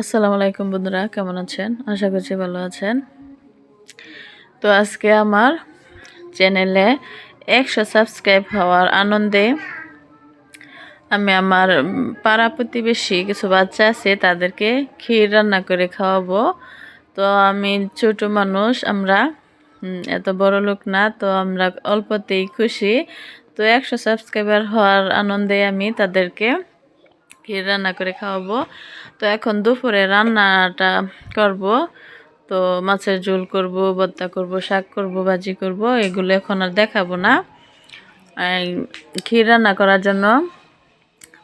আসসালামু আলাইকুম বন্ধুরা, কেমন আছেন? আশা করছি ভালো আছেন। তো আজকে আমার চ্যানেলে একশো সাবস্ক্রাইব হওয়ার আনন্দে আমি আমার পাড়া প্রতিবেশী কিছু বাচ্চা আছে, তাদেরকে ক্ষীর রান্না করে খাওয়াবো। তো আমি ছোট মানুষ, আমরা এত বড় লোক না, তো আমরা অল্পতেই খুশি। তো একশো সাবস্ক্রাইবার হওয়ার আনন্দে আমি তাদেরকে ক্ষীর রান্না করে খাওয়াবো? তো এখন দুপুরে রান্নাটা করব। তো মাছের ঝোল করব, ভর্তা করব, শাক করব, ভাজি করব, এগুলো এখন আর দেখাবো না। ক্ষীর রান্না করার জন্য?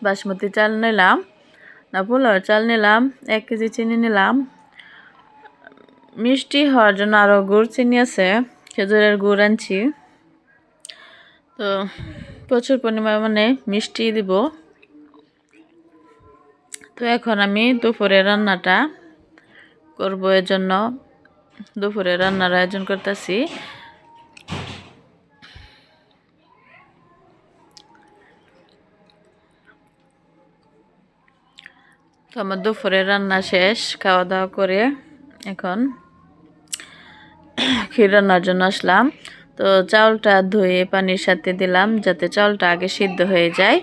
বাসমতি চাল নিলাম। না পোলাও চাল নিলাম, এক কেজি চিনি নিলাম। মিষ্টি হওয়ার জন্য আরও গুড় চিনি আছে, খেজুরের গুড় আনছি। তো প্রচুর পরিমাণে মিষ্টি দিব। তো এখন আমি দুপুরে রান্নাটা করব এর জন্য দুপুরে রান্নার আয়োজন করতেছি। তো আমার দুপুরে রান্না শেষ খাওয়া দাওয়া করে এখন ক্ষীর রান্নার জন্য আসলাম। তো চাউলটা ধুয়ে পানির সাথে দিলাম, যাতে চাউলটা আগে সিদ্ধ হয়ে যায়।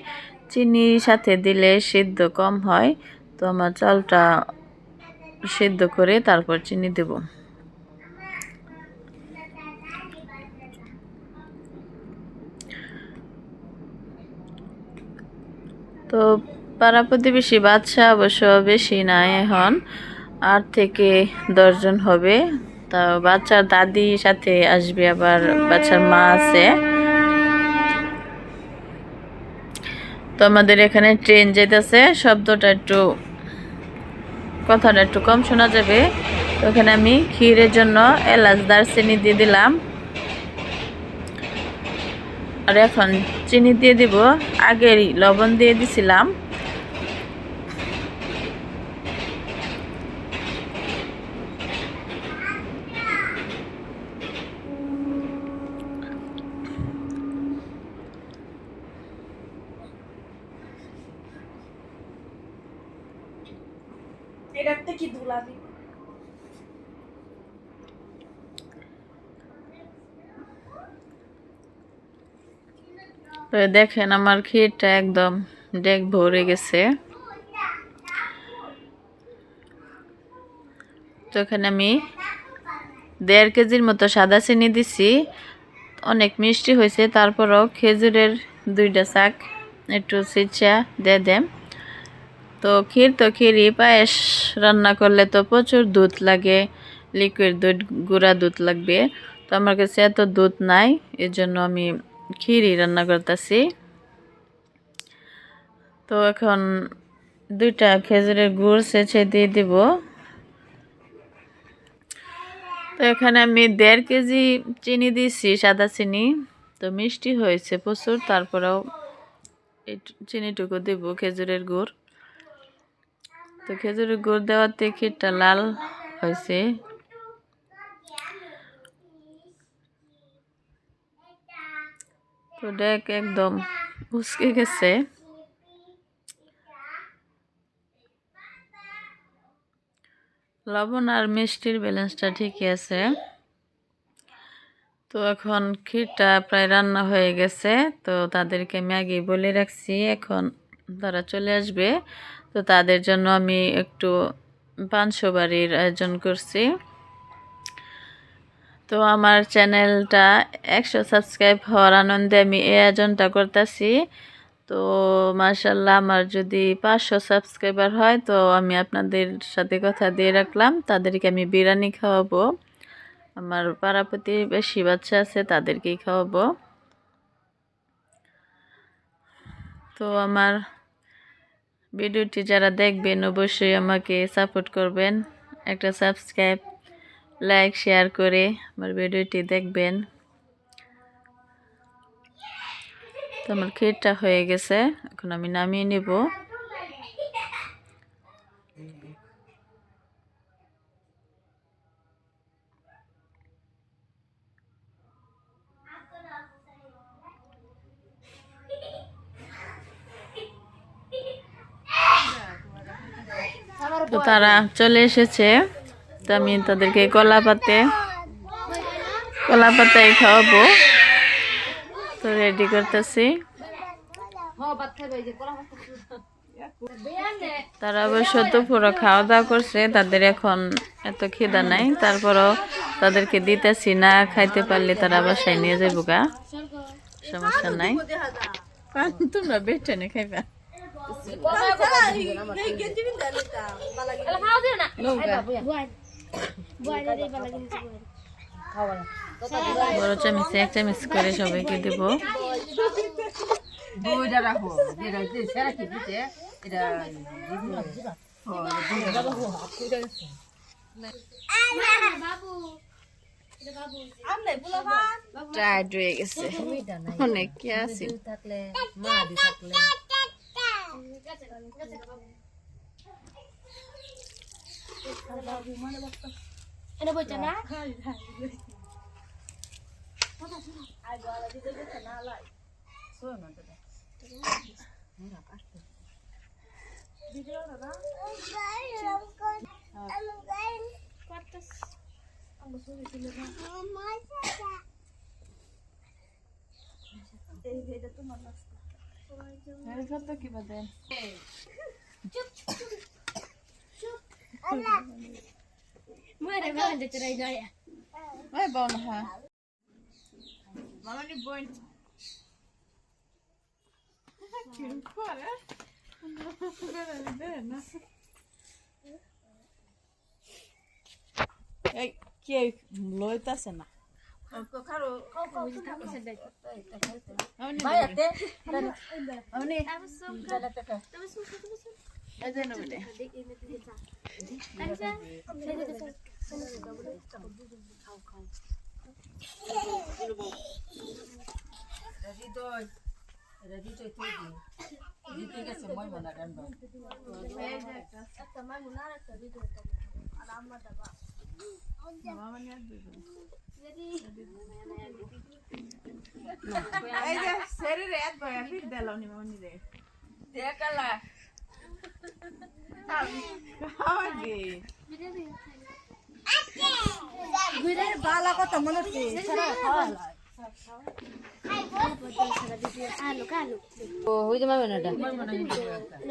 চিনি সাথে দিলে সিদ্ধ কম হয়, তো আমার চালটা সিদ্ধ করে তারপর চিনি দেব। তো পাড়া প্রতিবেশী বাচ্চা অবশ্য বেশি নাই এখন, আট থেকে দশজন হবে। তা বাচ্চার দাদি সাথে আসবে আবার বাচ্চার মা আছে। তো আমাদের এখানে ট্রেন যেতেছে শব্দটা একটু, কথাটা একটু কম শোনা যাবে। তো এখানে আমি ক্ষীরের জন্য এলাচ দারচিনি দিয়ে দিলাম। আর এখন চিনি দিয়ে দিব। আগেরই লবণ দিয়ে দিছিলাম। দেখেন আমার ক্ষীরটা একদম ডেক ভরে গেছে। তো এখানে আমি দেড় কেজির মতো সাদা চিনি দিছি। অনেক মিষ্টি হয়েছে, তারপরও খেজুরের দুইটা শাক, একটু সিচা দিয়ে দেম তো ক্ষীর তো ক্ষীরই, পায়েস রান্না করলে তো প্রচুর দুধ লাগে লিকুইড দুধ, গুঁড়া দুধ লাগবে। তো আমার কাছে এত দুধ নাই এর জন্য আমি ক্ষীরই রান্না করতেছি। তো এখন দুইটা খেজুরের গুড় সেছে দিয়ে দিব। তো এখানে আমি দেড় কেজি চিনি দিয়েছি, সাদা চিনি। তো মিষ্টি হয়েছে প্রচুর, তারপরেও এই চিনিটুকু দেব, খেজুরের গুড়। তো খেজুরের গুড় দেওয়াতে ক্ষীরটা লাল হয়েছে? তো দেখ, একদম উসকে গেছে। লবণ আর মিষ্টির ব্যালেন্সটা ঠিকই আছে। তো এখন ক্ষীরটা প্রায় রান্না হয়ে গেছে, তো তাদেরকে আগেই বলে রাখছি। এখন তারা চলে আসবে। তো তাদের জন্য আমি একটু পাঁচশো বাড়ির আয়োজন করছি। তো আমার চ্যানেলটা একশো সাবস্ক্রাইব হওয়ার আনন্দে আমি এই আয়োজনটা করতেছি। তো মার্শাল্লাহ আমার যদি পাঁচশো সাবস্ক্রাইবার হয়, তো আমি আপনাদের সাথে কথা দিয়ে রাখলাম। তাদেরকে আমি বিরিয়ানি খাওয়াবো। আমার পাড়া প্রতিবেশী বাচ্চা আছে, তাদেরকেই খাওয়াবো। তো আমার ভিডিওটি যারা দেখবেন অবশ্যই আমাকে সাপোর্ট করবেন। একটা সাবস্ক্রাইব, লাইক, শেয়ার করে আমার ভিডিওটি দেখবেন। তো আমার ক্ষীরটা হয়ে গেছে, এখন আমি নামিয়ে নেব। তো তারা চলে এসেছে। তো আমি তাদেরকে কলা পাতে, কলা পাতায় খাওয়াবো। তো রেডি করতেছি। তারা অবশ্য দুপুরও খাওয়া দাওয়া করছে, তাদের এখন এত খিদা নাই। তারপরও তাদেরকে দিতেছি, না খাইতে পারলে তারা বাসায় নিয়ে যাব গা। সমস্যা নাই। তোমরা বেটে নে খাইবা বড় চামিচে এক চামিচ করে সবাইকে দেবো। দুইটা রাখো সেরা কি দিতে এটা টায়ার্ড হয়ে গেছে। অনেক কি আছে। থাকলে মা থাকলে। এটা বইটা না. এই কে লইতাছে না ভাইয়াতে আমনি এই যে নবনে হৃদয় হৃদয় তুই জিতে গেছে মই মনা গান এই যে শরীরে এক বয়া ফির দিলাম নি মামনি রে দেখালা খাওয়াবি বালা কথা মনে হচ্ছে? সারা খাওয়া আলু কালু ও হই যে মামে নাটা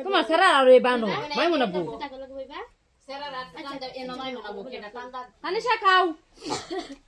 তোমার সারা আর এই বানো মাই মনা বউ টাকা লাগবে বা তানিশা খাও। যে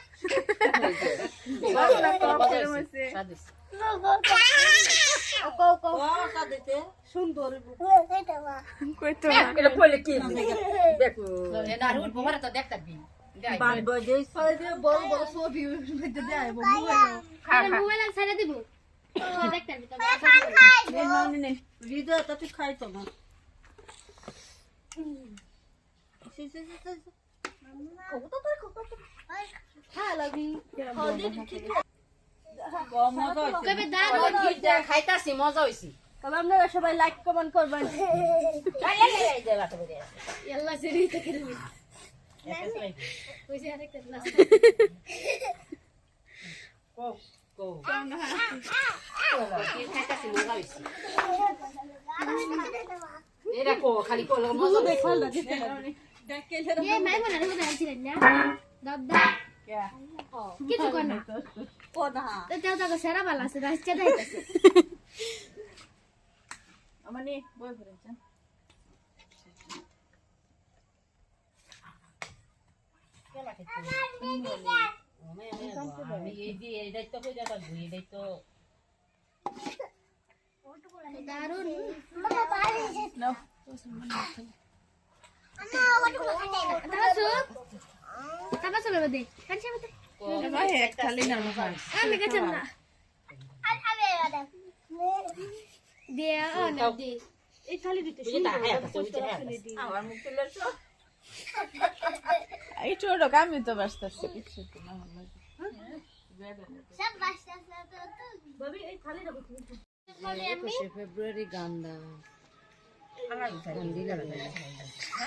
হৃদয় তুই খাই তো না খাইতাছি মজা হইছি তবে আপনারা সবাই লাইক কমেন্ট করবেন খালি কো মজা দেখল এ মাই মনে রাখো দাঁড়িয়ে না দাদা কিছু কর না ও না তো তেও তাকে সেরা বালা আছে রাস্তা দাইতাছে আমানি বই পড়েছে দারুণ নাও তাবাসু তাবাসু বেবে দে কাছে বেবে এবার এক খালি না খান আমি কাছে না দে ও না দে আমি তো বাসতেছি কিছু তো না হলে। সব বাসা তো তো